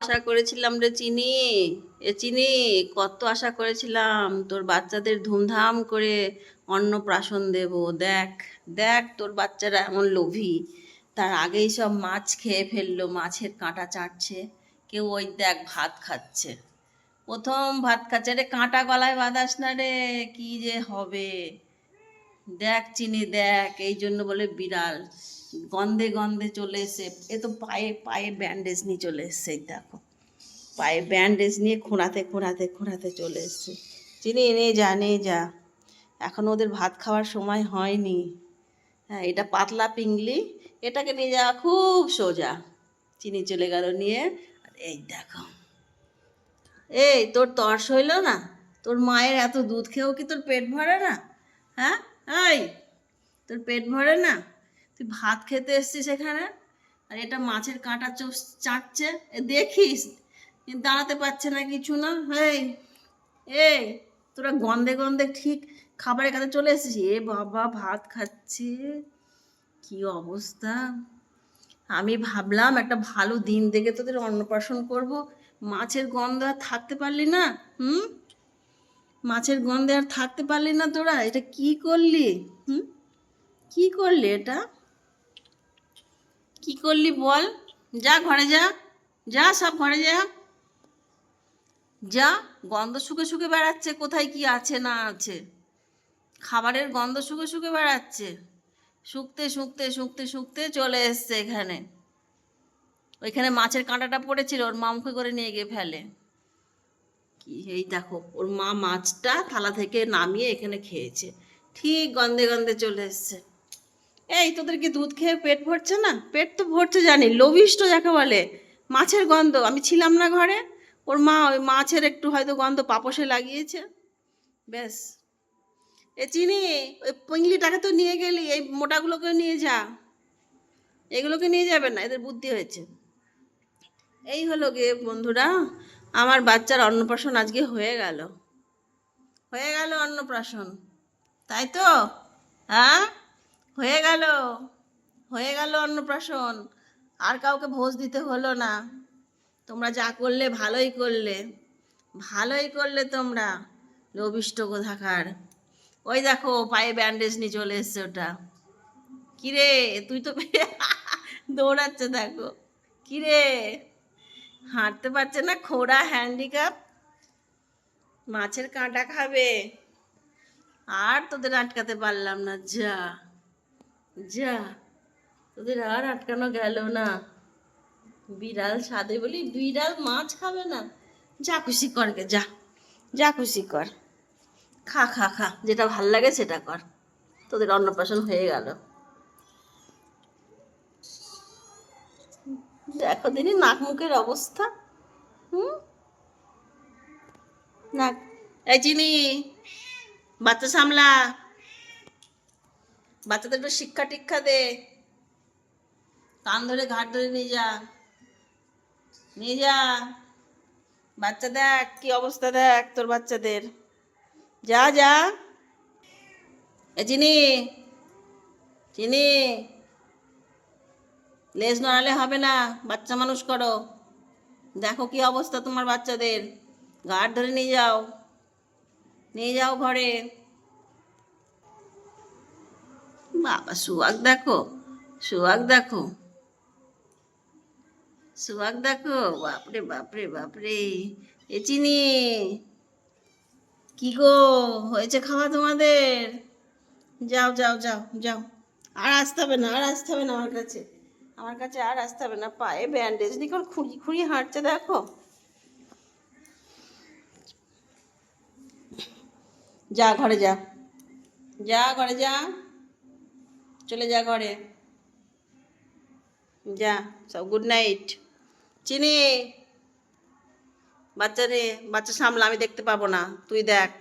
আশা করেছিলাম রে চিনি। এ চিনি, কত আশা করেছিলাম তোর বাচ্চাদের ধুমধাম করে অন্নপ্রাশন দেব। দেখ দেখ তোর বাচ্চারা এমন লোভী। তার আগেই সব মাছ খেয়ে ফেলল, মাছের কাঁটা চাটছে। কেউ ওই দেখ ভাত খাচ্ছে। প্রথম ভাত খাচ্ছে রে, কাঁটা গলায় বাঁধাস না রে, কি যে হবে। দেখ চিনি, দেখ, এই জন্য বলে বিড়াল। গন্ধে গন্ধে চলে এসে, এ তো পায়ে পায়ে ব্যান্ডেজ নিয়ে চলে এসছে দেখো। পায়ে ব্যান্ডেজ নিয়ে খোঁড়াতে খোঁড়াতে খোঁড়াতে চলে এসছে। চিনি এনে যা নিয়ে যা। এখন ওদের ভাত খাওয়ার সময় হয়নি। হ্যাঁ এটা পাতলা পিংলি, এটাকে নিয়ে যাওয়া খুব সোজা। চিনি চলে গেল নিয়ে, আর এই দেখো। এই, তোর তর্স হইল না? তোর মায়ের এত দুধ খেয়েও কি তোর পেট ভরে না? হ্যাঁ এই, তোর পেট ভরে না? তুই ভাত খেতে এসছিস এখানে? আর এটা মাছের কাঁটা চোষ চাটছে। দেখিস দাঁড়াতে পারছে না কিছু না। এই এই তোরা গন্ধে গন্ধে ঠিক খাবারের কাছে চলে এসেছিস? এ বাবা, ভাত খাচ্ছে। কি অবস্থা? আমি ভাবলাম একটা ভালো দিন দেখে তোদের অন্নপ্রাশন করব। মাছের গন্ধ আর থাকতে পারলি না, হুম? মাছের গন্ধে আর থাকতে পারলি না তোরা? এটা কি করলি? হুম? কি করলি এটা? কি করলি বল? যা ঘরে যা। যা, সব ঘরে যা। যা, গন্ধ শুকে শুকে বেড়াচ্ছে। কোথায় কি আছে না আছে। খাবারের গন্ধ শুকে শুকে বেড়াচ্ছে। শুকতে শুকতে শুকতে শুকতে চলে এসছে এখানে। ওইখানে মাছের কাঁটাটা পড়েছিল, ওর মা মুখে করে নিয়ে গিয়ে ফেলে। কি, এই দেখো, ওর মা মাছটা থালা থেকে নামিয়ে এখানে খেয়েছে। ঠিক গন্ধে গন্ধে চলে এসছে। এই তোদের কি দুধ খেয়ে পেট ভরছে না? পেট তো ভরছে জানি, লোভিষ্ট যাকে বলে। মাছের গন্ধ, আমি ছিলাম না ঘরে। ওর মা ওই মাছের একটু হয়তো গন্ধ পাপসে লাগিয়েছে। ব্যাস। এ চিনি, ওই পিংলিটাকে তো নিয়ে গেলি, এই মোটাগুলোকে নিয়ে যা। এগুলোকে নিয়ে যাবে না, এদের বুদ্ধি হয়েছে। এই হলো গে বন্ধুরা, আমার বাচ্চার অন্নপ্রাশন আজকে হয়ে গেল। হয়ে গেল অন্নপ্রাশন। তাই তো? হ্যাঁ? হয়ে গেল। হয়ে গেল অন্নপ্রাশন। আর কাউকে ভোজ দিতে হলো না। তোমরা যা করলে ভালোই করলে। ভালোই করলে তোমরা, লোভিষ্ট কোথাকার ওই দেখো, পায়ে ব্যান্ডেজ নিয়ে চলে এসছে ওটা। কিরে, তুই তো দৌড়াচ্ছে দেখো। কিরে, হাঁটতে পারছে না? খোড়া হ্যান্ডিক্যাপ মাছের কাঁটা খাবে? আর তোদের আটকাতে পারলাম না, যা। যা, তোদের আর আটকানো গেল না। বিড়াল সাদে বলি, বিড়াল মাছ খাবে না। যা খুশি কর গে, যা যা খুশি কর। খা খা খা, যেটা ভালো লাগে সেটা কর। তোদের অন্নপ্রাশন হয়ে গেল। দেখো দিনই নাক মুখের অবস্থা। হুম? নাক, এই চিনি, বাচ্চা সামলা। বাচ্চাদের একটু শিক্ষা টিক্ষা দে। কান ধরে ঘাট ধরে নিয়ে যা। নিয়ে যা। বাচ্চা দেখ, কি অবস্থা দেখ তোর বাচ্চাদের। যা যা। এ চিনি চিনি লেজ নড়ালে হবে না, বাচ্চা মানুষ করো। দেখো কি অবস্থা তোমার বাচ্চাদের। ঘাট ধরে নিয়ে যাও। নিয়ে যাও ঘরে। বাবা সুয়াগ দেখো সুয়াগ দেখো। সুয়াগ দেখো, বাপরে বাপরে বাপরে। এ চিনি, কি গো, হয়েছে খাওয়া তোমাদের? যাও যাও যাও যাও। আর আসতে হবে না, আর আসতে হবে না আমার কাছে। আমার কাছে আর আসতে হবে না, পায়ে ব্যান্ডেজ নিকল খুঁড়ি খুঁড়ি হাঁটছে, দেখো। যা, ঘরে যা। যা, ঘরে যা। চলে যা ঘরে। যা, সব গুড নাইট চিনি। বাচ্চা রে, বাচ্চা সামলা, আমি দেখতে পাবো না। তুই দেখ।